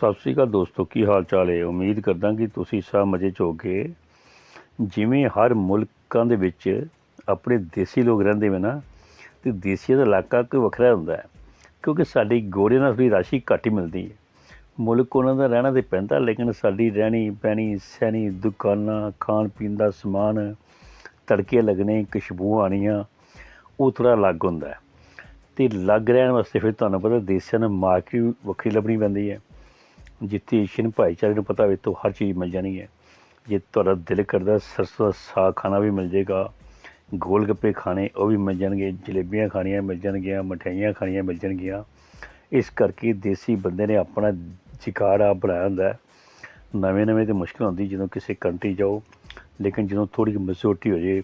ਸਤਿ ਸ੍ਰੀ ਅਕਾਲ ਦੋਸਤੋ, ਕੀ ਹਾਲ ਚਾਲ ਹੈ? ਉਮੀਦ ਕਰਦਾ ਕਿ ਤੁਸੀਂ ਸਭ ਮਜ਼ੇ 'ਚ ਹੋਗੇ ਜਿਵੇਂ ਹਰ ਮੁਲਕਾਂ ਦੇ ਵਿੱਚ ਆਪਣੇ ਦੇਸੀ ਲੋਕ ਰਹਿੰਦੇ ਨੇ ਨਾ, ਤੇ ਦੇਸੀ ਦਾ ਇਲਾਕਾ ਕੋਈ ਵੱਖਰਾ ਹੁੰਦਾ ਹੈ, ਕਿਉਂਕਿ ਸਾਡੀ ਗੋਰਿਆਂ ਨਾਲ ਥੋੜ੍ਹੀ ਰਾਸ਼ੀ ਘੱਟ ਹੀ ਮਿਲਦੀ ਹੈ। ਮੁਲਕ ਉਹਨਾਂ ਦਾ ਰਹਿਣਾ ਤੇ ਪੈਂਦਾ, ਲੇਕਿਨ ਸਾਡੀ ਰਹਿਣੀ, ਪੈਣੀ, ਸਹਿਣੀ, ਦੁਕਾਨਾਂ, ਖਾਣ ਪੀਣ ਦਾ ਸਮਾਨ, ਤੜਕੇ ਲੱਗਣੇ ਖੁਸ਼ਬੂ ਆਉਣੀਆਂ, ਉਹ ਥੋੜ੍ਹਾ ਅਲੱਗ ਹੁੰਦਾ ਹੈ। ਤੇ ਲੱਗ ਰਹਿਣ ਵਾਸਤੇ ਫਿਰ ਤੁਹਾਨੂੰ ਪਤਾ ਦੇਸੀਆਂ ਨੂੰ ਮਾਰਕੀਟ ਵੱਖਰੀ ਲੱਭਣੀ ਪੈਂਦੀ ਹੈ। ਜਿੱਥੇ ਏਸ਼ੀਅਨ ਭਾਈਚਾਰੇ ਨੂੰ ਪਤਾ ਹੋਵੇ ਤੋਂ ਹਰ ਚੀਜ਼ ਮਿਲ ਜਾਣੀ ਹੈ। ਜੇ ਤੁਹਾਡਾ ਦਿਲ ਕਰਦਾ ਸਰਸੋਂ ਦਾ ਸਾਗ ਖਾਣਾ ਵੀ ਮਿਲ ਜਾਏਗਾ ਗੋਲ ਗੱਪੇ ਖਾਣੇ ਉਹ ਵੀ ਮਿਲ ਜਾਣਗੇ, ਜਲੇਬੀਆਂ ਖਾਣੀਆਂ ਮਿਲ ਜਾਣਗੀਆਂ, ਮਠਿਆਈਆਂ ਖਾਣੀਆਂ ਮਿਲ ਜਾਣਗੀਆਂ। ਇਸ ਕਰਕੇ ਦੇਸੀ ਬੰਦੇ ਨੇ ਆਪਣਾ ਜਿਗਾੜ ਬਣਾਇਆ ਹੁੰਦਾ ਨਵੇਂ ਨਵੇਂ ਤੇ ਮੁਸ਼ਕਿਲ ਹੁੰਦੀ ਜਦੋਂ ਕਿਸੇ ਕੰਟਰੀ ਜਾਓ, ਲੇਕਿਨ ਜਦੋਂ ਥੋੜੀ ਜਿਹੀ ਮੈਚੁਰਿਟੀ ਹੋ ਜੇ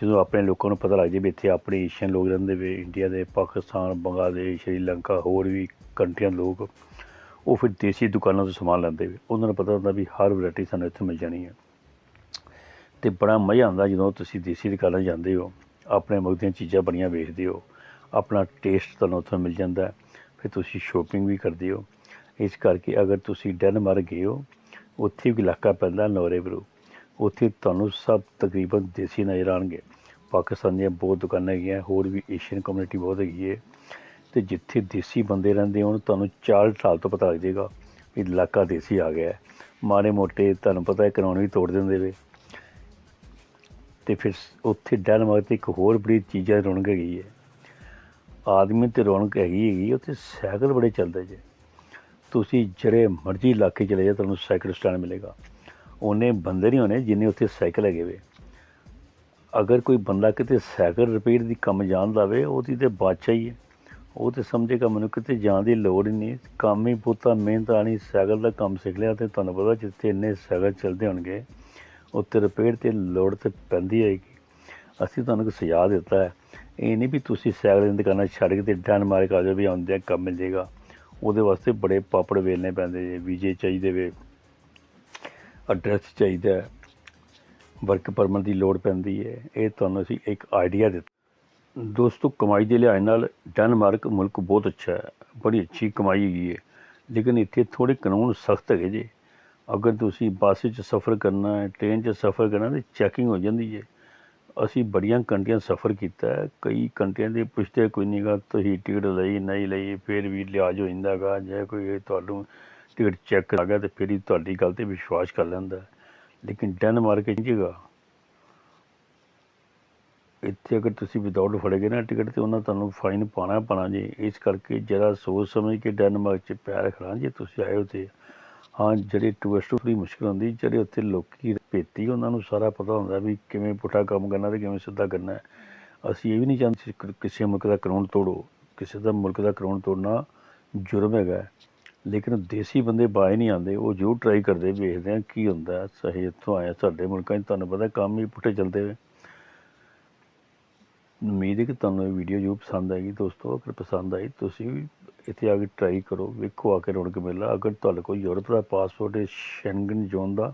ਜਦੋਂ ਆਪਣੇ ਲੋਕਾਂ ਨੂੰ ਪਤਾ ਲੱਗ ਜੇ ਵੀ ਇੱਥੇ ਆਪਣੇ ਏਸ਼ੀਅਨ ਲੋਕ ਰਹਿੰਦੇ ਵੇ, ਇੰਡੀਆ ਦੇ, ਪਾਕਿਸਤਾਨ, ਬੰਗਲਾਦੇਸ਼, ਸ਼੍ਰੀਲੰਕਾ, ਹੋਰ ਵੀ ਕੰਟਰੀਆਂ ਲੋਕ ਉਹ ਫਿਰ ਦੇਸੀ ਦੁਕਾਨਾਂ ਤੋਂ ਸਮਾਨ ਲੈਂਦੇ ਵੀ। ਉਹਨਾਂ ਨੂੰ ਪਤਾ ਹੁੰਦਾ ਵੀ ਹਰ ਵੈਰਾਈਟੀ ਸਾਨੂੰ ਇੱਥੇ ਮਿਲ ਜਾਣੀ ਹੈ। ਤੇ ਬੜਾ ਮਜ਼ਾ ਆਉਂਦਾ ਜਦੋਂ ਤੁਸੀਂ ਦੇਸੀ ਦੁਕਾਨਾਂ ਜਾਂਦੇ ਹੋ, ਆਪਣੇ ਮੁਲਕ ਦੀਆਂ ਚੀਜ਼ਾਂ ਬਣੀਆਂ ਵੇਖਦੇ ਹੋ, ਆਪਣਾ ਟੇਸਟ ਤੁਹਾਨੂੰ ਉੱਥੋਂ ਮਿਲ ਜਾਂਦਾ, ਫਿਰ ਤੁਸੀਂ ਸ਼ੋਪਿੰਗ ਵੀ ਕਰਦੇ ਹੋ। ਇਸ ਕਰਕੇ ਅਗਰ ਤੁਸੀਂ ਡੈਨਮਾਰਕ ਗਏ ਹੋ, ਉੱਥੇ ਵੀ ਇਲਾਕਾ ਪੈਂਦਾ ਨੋਰੇਬਰੂ ਉੱਥੇ ਤੁਹਾਨੂੰ ਸਭ ਤਕਰੀਬਨ ਦੇਸੀ ਨਜ਼ਰ ਆਉਣਗੇ। ਪਾਕਿਸਤਾਨ ਦੀਆਂ ਬਹੁਤ ਦੁਕਾਨਾਂ ਹੈਗੀਆਂ, ਹੋਰ ਵੀ ਏਸ਼ੀਅਨ ਕਮਿਊਨਿਟੀ ਬਹੁਤ ਹੈਗੀ ਹੈ। ਤੇ ਜਿੱਥੇ ਦੇਸੀ ਬੰਦੇ ਰਹਿੰਦੇ ਹੋਣ, ਤੁਹਾਨੂੰ ਚਾਲ ਢਾਲ ਤੋਂ ਪਤਾ ਲੱਗ ਜਾਏਗਾ ਵੀ ਇਲਾਕਾ ਦੇਸੀ ਆ ਗਿਆ ਮਾੜੇ ਮੋਟੇ ਤੁਹਾਨੂੰ ਪਤਾ ਹੈ ਕਾਨੂੰਨ ਤੋੜ ਦਿੰਦੇ ਵੇ ਤੇ ਫਿਰ ਉੱਥੇ ਡੈਨਮਾਰਕ ਤੇ ਇੱਕ ਹੋਰ ਬੜੀ ਚੀਜ਼ਾਂ ਰੌਣਕ ਹੈਗੀ ਹੈ। ਆਦਮੀ ਤੇ ਰੌਣਕ ਹੈਗੀ ਹੈਗੀ, ਉੱਥੇ ਸਾਈਕਲ ਬੜੇ ਚੱਲਦੇ ਜੇ। ਤੁਸੀਂ ਜਿਹੜੇ ਮਰਜ਼ੀ ਇਲਾਕੇ ਚਲੇ ਜਾ ਤੁਹਾਨੂੰ ਸਾਈਕਲ ਸਟੈਂਡ ਮਿਲੇਗਾ। ਉਹਨੇ ਬੰਦੇ ਨਹੀਂ ਹੋਣੇ ਜਿੰਨੇ ਉੱਥੇ ਸਾਈਕਲ ਹੈਗੇ ਵੇ। ਅਗਰ ਕੋਈ ਬੰਦਾ ਕਿਤੇ ਸਾਈਕਲ ਰਿਪੇਅਰ ਦੀ ਕੰਮ ਜਾਣ ਵੇ, ਉਹਦੀ ਤੇ ਬਾਦਸ਼ਾਹ ਹੈ। ਉਹ ਤੇ ਸਮਝੇਗਾ ਮੈਨੂੰ ਕਿਤੇ ਜਾਣ ਦੀ ਲੋੜ ਹੀ ਨਹੀਂ। ਕੰਮ ਹੀ ਬਹੁਤਾ, ਮਿਹਨਤ ਆਣੀ ਸਾਈਕਲ ਦਾ ਕੰਮ ਸਿੱਖ ਲਿਆ ਤੇ ਤੁਹਾਨੂੰ ਪਤਾ ਜਿੱਥੇ ਇੰਨੇ ਸਾਈਕਲ ਚੱਲਦੇ ਹੋਣਗੇ, ਉੱਥੇ ਰਿਪੇਅਰ ਤੇ ਲੋੜ ਤੇ ਪੈਂਦੀ ਹੋਏਗੀ। ਅਸੀਂ ਤੁਹਾਨੂੰ ਇੱਕ ਸੁਝਾਅ ਦਿੱਤਾ ਹੈ। ਇਹ ਨਹੀਂ ਵੀ ਤੁਸੀਂ ਸਾਈਕਲ ਦੀ ਦੁਕਾਨਾਂ ਛੱਡ ਕੇ ਤੇ ਕੇ ਆ ਜਾਓ ਵੀ ਆਉਂਦੇ ਕੰਮ ਮਿਲ ਜਾਏਗਾ ਉਹਦੇ ਵਾਸਤੇ ਬੜੇ ਪਾਪੜ ਵੇਲਣੇ ਪੈਂਦੇ ਜੇ, ਵੀਜ਼ੇ ਚਾਹੀਦੇ ਵੇ ਐਡਰੈਸ ਚਾਹੀਦਾ ਵਰਕ ਪਰਮਿਟ ਦੀ ਲੋੜ ਪੈਂਦੀ ਹੈ। ਇਹ ਤੁਹਾਨੂੰ ਅਸੀਂ ਇੱਕ ਆਈਡੀਆ ਦਿੱਤਾ। ਦੋਸਤੋ, ਕਮਾਈ ਦੇ ਲਿਹਾਜ਼ ਨਾਲ ਡੈਨਮਾਰਕ ਮੁਲਕ ਬਹੁਤ ਅੱਛਾ ਹੈ, ਬੜੀ ਅੱਛੀ ਕਮਾਈ ਹੈਗੀ ਹੈ, ਲੇਕਿਨ ਇੱਥੇ ਥੋੜੇ ਕਾਨੂੰਨ ਸਖਤ ਹੈਗੇ ਜੇ। ਅਗਰ ਤੁਸੀਂ ਬੱਸ 'ਚ ਸਫ਼ਰ ਕਰਨਾ ਹੈ, ਟ੍ਰੇਨ 'ਚ ਸਫ਼ਰ ਕਰਨਾ ਤੇ ਚੈਕਿੰਗ ਹੋ ਜਾਂਦੀ ਹੈ। ਅਸੀਂ ਬੜੀਆਂ ਕੰਟਰੀਆਂ ਸਫ਼ਰ ਕੀਤਾ ਕਈ ਕੰਟਰੀਆਂ ਦੇ ਪੁੱਛਦੇ ਕੋਈ ਨਹੀਂਗਾ ਤੁਸੀਂ ਟਿਕਟ ਲਈ, ਨਹੀਂ ਲਈ, ਫਿਰ ਵੀ ਲਿਹਾਜ਼ ਹੋ ਜਾਂਦਾ ਹੈਗਾ, ਜੇ ਕੋਈ ਤੁਹਾਨੂੰ ਟਿਕਟ ਚੈੱਕ ਕਰ ਗਿਆ ਤੇ ਫਿਰ ਹੀ ਤੁਹਾਡੀ ਗੱਲ ਤੇ ਵਿਸ਼ਵਾਸ ਕਰ ਲੈਂਦਾ ਲੇਕਿਨ ਡੈਨਮਾਰਕ ਇੰਝ ਹੈਗਾ ਇੱਥੇ ਅਗਰ ਤੁਸੀਂ ਵਿਦਆਊਟ ਫੜੇ ਗਏ ਨਾ ਟਿਕਟ ਤੇ ਉਹਨਾਂ ਤੁਹਾਨੂੰ ਫਾਈਨ ਪਾਣਾ ਪਾਣਾ ਜੀ। ਇਸ ਕਰਕੇ ਜਰਾ ਸੋਚ ਸਮਝ ਕੇ ਡੈਨਮਾਰਕ 'ਚ ਪੈਰ ਖੜਾ ਜੇ, ਤੁਸੀਂ ਆਏ ਹੋ ਤੇ। ਹਾਂ, ਜਿਹੜੇ ਟੂਰਿਸਟ ਬੜੀ ਮੁਸ਼ਕਲ ਹੁੰਦੀ, ਜਿਹੜੇ ਉੱਥੇ ਲੋਕੀ ਭੇਤੀ, ਉਹਨਾਂ ਨੂੰ ਸਾਰਾ ਪਤਾ ਹੁੰਦਾ ਵੀ ਕਿਵੇਂ ਪੁੱਠਾ ਕੰਮ ਕਰਨਾ ਤੇ ਕਿਵੇਂ ਸਿੱਧਾ ਕਰਨਾ ਅਸੀਂ ਇਹ ਵੀ ਨਹੀਂ ਚਾਹੁੰਦੇ ਕਿ ਕਿਸੇ ਮੁਲਕ ਦਾ ਕਾਨੂੰਨ ਤੋੜੋ, ਕਿਸੇ ਦਾ ਮੁਲਕ ਦਾ ਕਾਨੂੰਨ ਤੋੜਨਾ ਜੁਰਮ ਹੈਗਾ ਲੇਕਿਨ ਦੇਸੀ ਬੰਦੇ ਬਾਏ ਨਹੀਂ ਆਉਂਦੇ, ਉਹ ਜੋ ਟਰਾਈ ਕਰਦੇ, ਵੇਖਦੇ ਆ ਕੀ ਹੁੰਦਾ ਹੈ। ਸਹੀ ਇੱਥੋਂ ਆਇਆ ਸਾਡੇ ਮੁਲਕਾਂ 'ਚ ਤੁਹਾਨੂੰ ਪਤਾ ਕੰਮ ਹੀ ਪੁੱਠੇ ਚੱਲਦੇ ਵੇ ਉਮੀਦ ਹੈ ਕਿ ਤੁਹਾਨੂੰ ਇਹ ਵੀਡੀਓ ਜੋ ਪਸੰਦ ਆਏਗੀ ਦੋਸਤੋ, ਅਗਰ ਪਸੰਦ ਆਈ ਤੁਸੀਂ ਵੀ ਇੱਥੇ ਆ ਕੇ ਟਰਾਈ ਕਰੋ, ਵੇਖੋ ਆ ਕੇ ਰੌਣਕ ਮੇਲਾ। ਅਗਰ ਤੁਹਾਡੇ ਕੋਲ ਯੂਰਪ ਦਾ ਪਾਸਪੋਰਟ ਹੈ ਸ਼ੈਂਗਨ ਜ਼ੋਨ ਦਾ,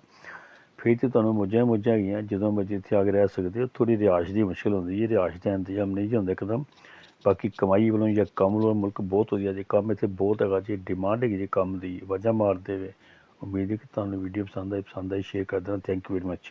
ਫਿਰ ਤੇ ਤੁਹਾਨੂੰ ਮੌਜਾਂ ਹੀ ਮੌਜਾਂ ਹੈਗੀਆਂ। ਜਦੋਂ ਮਰਜ਼ੀ ਇੱਥੇ ਆ ਕੇ ਰਹਿ ਸਕਦੇ ਹੋ ਥੋੜੀ ਰਿਆਸ਼ ਦੀ ਮੁਸ਼ਕਲ ਹੁੰਦੀ ਹੈ, ਰਿਹਾਇਸ਼ ਦਾ ਇੰਤਜ਼ਾਮ ਨਹੀਂ ਜੀ ਹੁੰਦਾ ਇੱਕਦਮ। ਬਾਕੀ ਕਮਾਈ ਵੱਲੋਂ ਜਾਂ ਕੰਮ ਵੱਲੋਂ ਮੁਲਕ ਬਹੁਤ ਵਧੀਆ ਜੇ, ਕੰਮ ਇੱਥੇ ਬਹੁਤ ਹੈਗਾ ਜੀ ਡਿਮਾਂਡ ਹੈਗੀ ਜੀ ਕੰਮ ਦੀ ਵਜ੍ਹਾ ਮਾਰਦੇ ਵੇ ਉਮੀਦ ਹੈ ਕਿ ਤੁਹਾਨੂੰ ਵੀਡੀਓ ਪਸੰਦ ਆਈ ਪਸੰਦ ਆਈ ਸ਼ੇਅਰ ਕਰ ਦੇਣਾ। Thank you very much